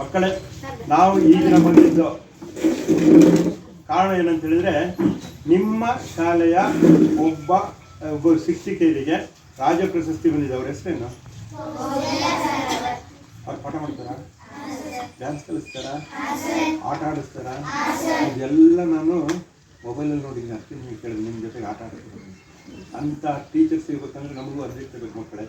ಮಕ್ಕಳೇ, ನಾವು ಈಗಿನ ಬಂದಿದ್ದು ಕಾರಣ ಏನಂತ ಹೇಳಿದ್ರೆ, ನಿಮ್ಮ ಶಾಲೆಯ ಒಬ್ಬ ಒಬ್ಬ ಶಿಕ್ಷಕಿಯರಿಗೆ ರಾಜ್ಯ ಪ್ರಶಸ್ತಿ ಬಂದಿದೆ. ಅವ್ರ ಹೆಸರೇನು? ಅವ್ರು ಪಾಠ ಮಾಡ್ತಾರಾ? ಡ್ಯಾನ್ಸ್ ಕಲಿಸ್ತಾರ? ಆಟ ಆಡಿಸ್ತಾರ? ಇದೆಲ್ಲ ನಾನು ಮೊಬೈಲಲ್ಲಿ ನೋಡಿದ್ದೀನಿ. ಅಷ್ಟೇ ನಿಮಗೆ ಕೇಳಿದೆ, ನಿಮ್ಮ ಜೊತೆಗೆ ಆಟ ಆಡ್ತೀನಿ ಅಂಥ ಟೀಚರ್ಸ್ ಸಿಗ್ಬೇಕಂದ್ರೆ ನಮಗೂ ಅರ್ಜಿ ಇರ್ಬೇಕು ಮಕ್ಕಳೇ.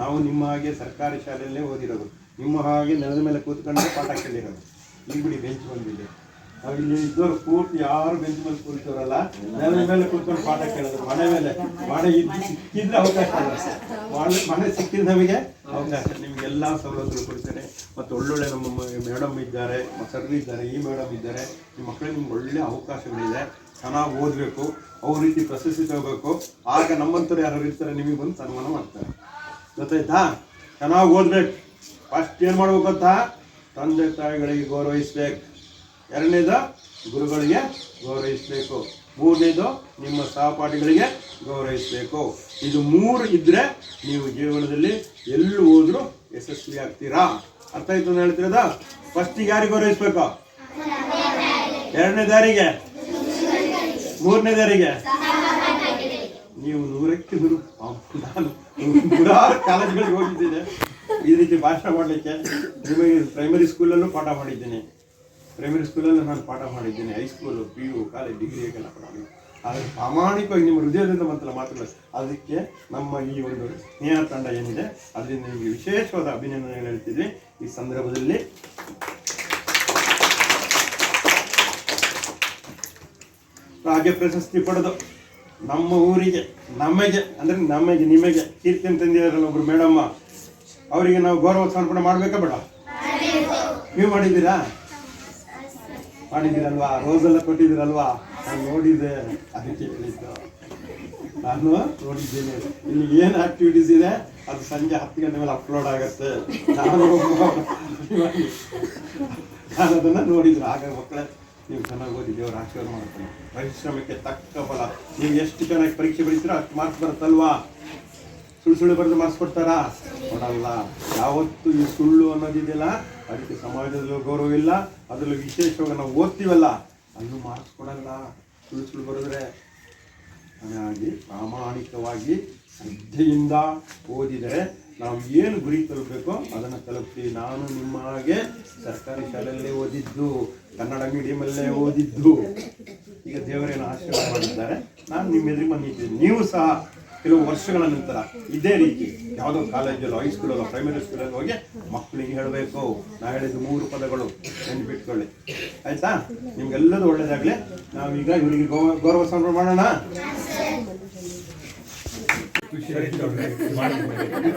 ನಾವು ನಿಮ್ಮ ಹಾಗೆ ಸರ್ಕಾರಿ ಶಾಲೆಯಲ್ಲೇ ಓದಿರೋದು. ನಿಮ್ಮ ಹಾಗೆ ನೆಲದ ಮೇಲೆ ಕೂತ್ಕೊಂಡ್ರೆ ಪಾಠ ಕೇಳಿರೋದು ಈಗ ಬಿಡಿ ಬೆಂಚ್ ಬಂದಿದೆ ಇಲ್ಲಿ ಇದ್ದವ್ರು ಕೂತು ಯಾರು ಬೆಂಚ್ ಮೇಲೆ ಕೂತವ್ರಲ್ಲ ನೆಲದ ಮೇಲೆ ಕೂತ್ಕೊಂಡು ಪಾಠ ಕೇಳೋದು ಮನೆ ಮೇಲೆ, ಮನೆ ಇದ್ದು ಸಿಕ್ಕಿದ್ರೆ ಅವಕಾಶ. ಮನೆ ಸಿಕ್ಕಿದ್ರೆ ನಮಗೆ ಅವಕಾಶ ನಿಮಗೆಲ್ಲ ಸೌಲಭ್ಯ ಕೊಡ್ತಾರೆ ಮತ್ತು ಒಳ್ಳೊಳ್ಳೆ ನಮ್ಮ ಮೇಡಮ್ ಇದ್ದಾರೆ ಸರ್ ಇದ್ದಾರೆ, ಈ ಮೇಡಮ್ ಇದ್ದಾರೆ. ನಿಮ್ಮ ಮಕ್ಕಳಿಗೆ ನಿಮ್ಗೆ ಒಳ್ಳೆ ಅವಕಾಶಗಳಿದೆ. ಚೆನ್ನಾಗಿ ಓದಬೇಕು. ಅವ್ರ ರೀತಿ ಪ್ರಶಸ್ತಿ ತಗೋಬೇಕು. ಆಗ ನಮ್ಮಂಥವ್ರು ಯಾರು ಇರ್ತಾರೆ, ನಿಮಗೆ ಬಂದು ಸನ್ಮಾನ ಮಾಡ್ತಾರೆ. ಗೊತ್ತಾಯ್ತಾ? ಚೆನ್ನಾಗಿ ಓದ್ಬೇಕು. ಫಸ್ಟ್ ಏನು ಮಾಡ್ಬೇಕು ಅಂತ ತಂದೆ ತಾಯಿಗಳಿಗೆ ಗೌರವಿಸ್ಬೇಕು. ಎರಡನೇದು, ಗುರುಗಳಿಗೆ ಗೌರವಿಸಬೇಕು. ಮೂರನೇದು, ನಿಮ್ಮ ಸಹಪಾಠಿಗಳಿಗೆ ಗೌರವಿಸಬೇಕು. ಇದು ಮೂರು ಇದ್ರೆ ನೀವು ಜೀವನದಲ್ಲಿ ಎಲ್ಲಿ ಹೋದ್ರೂ ಯಶಸ್ವಿ ಆಗ್ತೀರಾ? ಅರ್ಥ ಆಯ್ತು ಅಂತ ಹೇಳ್ತಿರೋದ? ಫಸ್ಟಿಗೆ ಯಾರಿಗೆ ಗೌರವಿಸ್ಬೇಕು? ಎರಡನೇ ದಾರಿಗೆ ಮೂರನೇ ದಾರಿಗೆ ನೀವು ನೂರಕ್ಕೆ ನೂರು ನಾನು ನೂರಾರು ಕಾಲೇಜ್ಗಳಿಗೆ ಹೋಗಿದ್ದೇನೆ ಈ ರೀತಿ ಭಾಷಣ ಮಾಡಲಿಕ್ಕೆ ನಿಮಗೆ ಪ್ರೈಮರಿ ಸ್ಕೂಲಲ್ಲೂ ಪಾಠ ಮಾಡಿದ್ದೇನೆ. ಪ್ರೈಮರಿ ಸ್ಕೂಲಲ್ಲೂ ನಾನು ಪಾಠ ಮಾಡಿದ್ದೇನೆ. High school P U college ಡಿಗ್ರಿಗೆಲ್ಲ ಪಾಠ ಮಾಡಿದ್ದೀನಿ. ಆದರೆ ಪ್ರಾಮಾಣಿಕವಾಗಿ ನಿಮ್ಮ ಹೃದಯದಿಂದ ಮಾತ್ರ ಮಾತಲ್ಲ ಅದಕ್ಕೆ ನಮ್ಮ ಈ ಒಂದು ಸ್ನೇಹ ತಂಡ ಏನಿದೆ, ಅದರಿಂದ ನಿಮಗೆ ವಿಶೇಷವಾದ ಅಭಿನಂದನೆಗಳು ಹೇಳ್ತಿದ್ವಿ. ಈ ಸಂದರ್ಭದಲ್ಲಿ ರಾಜ್ಯ ಪ್ರಶಸ್ತಿ ಪಡೆದು ನಮ್ಮ ಊರಿಗೆ, ನಮಗೆ, ಅಂದರೆ ನಮಗೆ, ನಿಮಗೆ ಕೀರ್ತಿ ತಂದಿದಾರಲ್ಲ ಒಬ್ಬರು ಮೇಡಮ್ಮ. ಅವರಿಗೆ ನಾವು ಗೌರವ ಸಮರ್ಪಣೆ ಮಾಡಬೇಕಾ ಬೇಡ? ನೀವು ಮಾಡಿದ್ದೀರಾ? ಮಾಡಿದ್ದೀರಲ್ವಾ? ರೋಸೆಲ್ಲ ಕೊಟ್ಟಿದ್ದೀರಲ್ವಾ? ನಾನು ನೋಡಿದ್ದೆ. ಅದಕ್ಕೆ ಹೇಳಿದ್ದು. ನಾನು ನೋಡಿದ್ದೇನೆ. ಇಲ್ಲಿ ಏನು ಆಕ್ಟಿವಿಟೀಸ್ ಇದೆ? ಅದು ಸಂಜೆ ಹತ್ತು ಗಂಟೆ ಮೇಲೆ ಅಪ್ಲೋಡ್ ಆಗುತ್ತೆ. ನಾನು ನಾನು ಅದನ್ನು ನೋಡಿದ್ರು. ಆಗ ಮಕ್ಕಳೇ, ನೀವು ಚೆನ್ನಾಗಿ ಓದಿ, ದೇವರ ಆಶೀರ್ವಾದ ಮಾಡ್ತಾನೆ ಪರಿಶ್ರಮಕ್ಕೆ ತಕ್ಕ ಫಲ. ನೀವು ಎಷ್ಟು ಚೆನ್ನಾಗಿ ಪರೀಕ್ಷೆ ಬರೀತೀರೋ ಅಷ್ಟು ಮಾರ್ಕ್ಸ್ ಬರುತ್ತಲ್ವಾ? ಸುಳ್ಳು ಸುಳ್ಳು ಬರೆದು ಮಾರ್ಕ್ಸ್ ಕೊಡಲ್ಲ ಯಾವತ್ತು ಈ ಸುಳ್ಳು ಅನ್ನೋದಿದೆಯಲ್ಲ, ಅದಕ್ಕೆ ಸಮಾಜದಲ್ಲೂ ಗೌರವ ಇಲ್ಲ, ಅದರಲ್ಲೂ ವಿಶೇಷವಾಗಿ ನಾವು ಓದ್ತೀವಲ್ಲ ಅಲ್ಲೂ ಮಾರ್ಕ್ಸ್ ಕೊಡಲ್ಲ ಸುಳ್ಳು ಸುಳ್ಳು ಬರೆದ್ರೆ ಹಾಗಾಗಿ ಪ್ರಾಮಾಣಿಕವಾಗಿ ಶ್ರದ್ಧೆಯಿಂದ ಓದಿದರೆ ನಾವು ಏನು ಗುರಿ ತಲುಪಬೇಕೋ ಅದನ್ನು ತಲುಪ್ತೀವಿ. ನಾನು ನಿಮ್ಮ ಹಾಗೆ ಸರ್ಕಾರಿ ಶಾಲೆಯಲ್ಲೇ ಓದಿದ್ದು, ಕನ್ನಡ ಮೀಡಿಯಮಲ್ಲೇ ಓದಿದ್ದು. ಈಗ ದೇವರೇನು ಆಶೀರ್ವಾದ ಮಾಡಿದ್ದಾರೆ. ನಾನು ನಿಮ್ಮ ಎದುರು ಬಂದಿದ್ದೀನಿ. ನೀವು ಸಹ ಕೆಲವು ವರ್ಷಗಳ ನಂತರ ಇದೇ ರೀತಿ ಯಾವುದೋ ಕಾಲೇಜಲ್ಲೋ ಹೈಸ್ಕೂಲಲ್ಲೋ ಪ್ರೈಮರಿ ಸ್ಕೂಲಲ್ಲಿ ಹೋಗಿ ಮಕ್ಕಳಿಗೆ ಹೇಳಬೇಕು. ನಾ ಹೇಳಿದ ಮೂರು ಪದಗಳು ನೆನ್ಪಿಟ್ಕೊಳ್ಳಿ. ಆಯ್ತಾ? ನಿಮ್ಗೆಲ್ಲದೂ ಒಳ್ಳೇದಾಗಲಿ. ನಾವೀಗ ಇವರಿಗೆ ಗೌ- ಗೌರವ ಸಂಭ್ರಮ ಮಾಡೋಣ.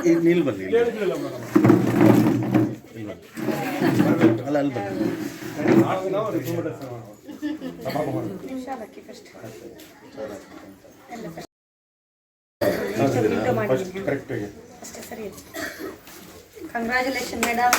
ಇಲ್ಲಿ ಬನ್ನಿ ಅಲ್ಲ ಅಲ್ಲಿ ಬನ್ನಿ. ಕರೆಕ್ಟಾಗಿ ಅಷ್ಟೇ ಸರಿ ಕಂಗ್ರ್ಯಾಚುಲೇಷನ್ ಮೇಡಮ್